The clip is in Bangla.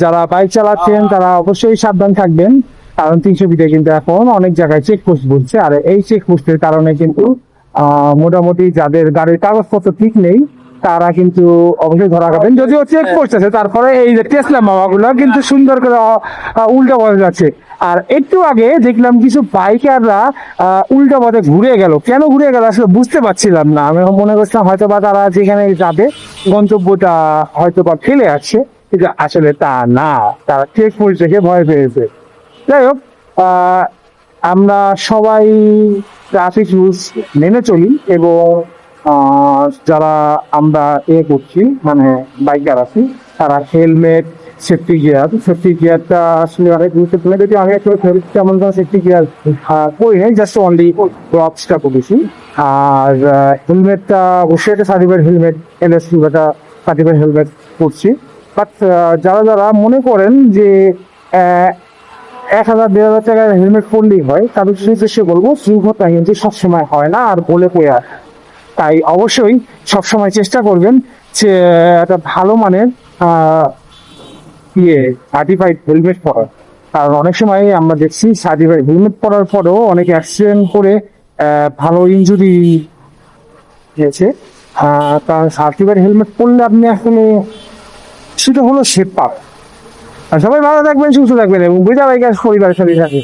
যারা বাইক চালাচ্ছেন তারা অবশ্যই সাবধান থাকবেন। কারণ তিনশো বিটে কিন্তু এখন অনেক জায়গায় চেকপোস্ট বলছে। আর এই চেকপোস্টের কারণে কিন্তু মোটামুটি যাদের গাড়ির কাগজপত্র ঠিক নেই তারা কিন্তু অবশ্যই ধরা খাবেন। যদিও চেকপোস্ট আছে তারপরে এই যে টেসলা মামাগুলো কিন্তু সুন্দর করে উল্টা বলা যাচ্ছে। আর একটু আগে দেখলাম কিছু বাইকাররা উল্টা পথে ঘুরে গেল। কেন ঘুরে গেল আসলে বুঝতে পারছিলাম না। আমি মনে করছিলাম হয়তো বা তারা যেখানে যাবে গন্তব্যটা হয়তো বা ফেলে আছে কিন্তু আসলে তা না। তারা চেক পোস্ট দেখে ভয় পেয়েছে। যাই হোক আমরা সবাই ট্রাফিক রুলস মেনে চলি এবং যারা আমরা এ করছি মানে বাইকার আছি, তারা হেলমেট সেফটি গিয়ার সেফটি গিয়ারটা আসলে অনেক গুরুত্বপূর্ণ। যদি আমি একটু তেমন সেফটি গিয়ার করি নাই জাস্ট অনলি গ্লাভসটা করেছি আর হেলমেটটা অবশ্যই একটা সার্টিফাইড হেলমেট এনএসসি একটা সার্টিফাইড হেলমেট করছি বাট যারা যারা মনে করেন যে এক হাজার, দেড় হাজার টাকার হেলমেট পরলেই হয়, তাদের উদ্দেশ্যে বলব দুর্ঘটনা কিন্তু সবসময় হয় না, আর বলে কয়ে আর। তাই অবশ্যই সবসময় চেষ্টা করবেন যে, একটা ভালো মানের ইয়ে সার্টিফাইড হেলমেট পরার। কারণ অনেক সময় আমরা দেখছি সার্টিফাইড হেলমেট পরার পরেও অনেক অ্যাক্সিডেন্ট করে ভালো ইঞ্জুরি হয়েছে কারণ সার্টিফাইড হেলমেট পরলে আপনি আসলে সেটা হলো সে পাপ। আর সবাই ভালো থাকবেন, সুস্থ থাকবেন এবং বুঝা বাইকার পরিবারের সাথে সাথে